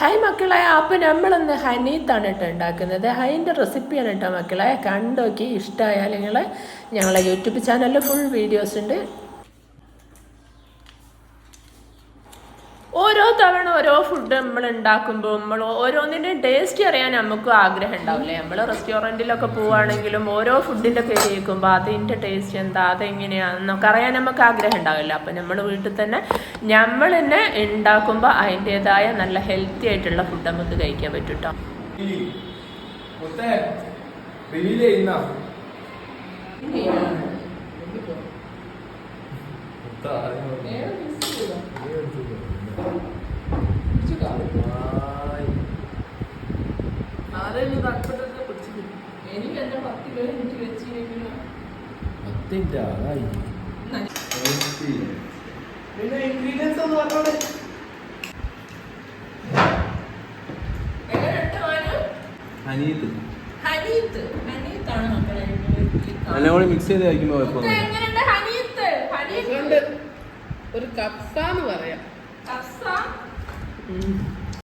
Hi മക്കളെ. അപ്പം നമ്മളിന്ന് ഹനീത്താണ് കേട്ടോ ഉണ്ടാക്കുന്നത്. ഹൈന്റെ റെസിപ്പിയാണ് കേട്ടോ മക്കളെ. കണ്ടോക്കി. ഇഷ്ടമായാൽ നിങ്ങൾ ഞങ്ങളെ യൂട്യൂബ് ചാനലിൽ ഫുൾ വീഡിയോസ് ഉണ്ട്. ഓരോ തവണ ഓരോ ഫുഡ് നമ്മൾ ഉണ്ടാക്കുമ്പോൾ നമ്മൾ ഓരോന്നിന്റെ ടേസ്റ്റ് അറിയാൻ നമുക്ക് ആഗ്രഹം ഉണ്ടാവില്ലേ നമ്മൾ റെസ്റ്റോറന്റിലൊക്കെ പോവുകയാണെങ്കിലും ഓരോ ഫുഡിന്റെ പേര് കേൾക്കുമ്പോൾ അതിന്റെ ടേസ്റ്റ് എന്താ? അതെങ്ങനെയാണെന്നൊക്കെ അറിയാൻ നമുക്ക് ആഗ്രഹം ഉണ്ടാവില്ല. അപ്പം നമ്മൾ വീട്ടിൽ തന്നെ നമ്മൾ തന്നെ ഉണ്ടാക്കുമ്പോൾ അതിന്റെതായ നല്ല ഹെൽത്തി ആയിട്ടുള്ള ഫുഡ് നമുക്ക് കഴിക്കാൻ പറ്റും കേട്ടോ മുത്തേ റിവീൽ ചെയ്യുന്ന എനിക്ക് എന്റെ പത്ത് കിലോ എനിക്ക് വെച്ചില്ലെങ്കിലും പത്തിന്റെ ആളായി. പിന്നെ ഇൻഗ്രീഡിയൻസ് ഒന്ന് പറഞ്ഞോളെ. അനിയത്ത് ഹനീത്ത്. ഹനീത്താണ് മക്കളെ എല്ലാം കൂടി മിക്സ് ചെയ്ത് കഴിക്കുമ്പോ ഒരു കപ്സാന്ന് പറയാം. കസ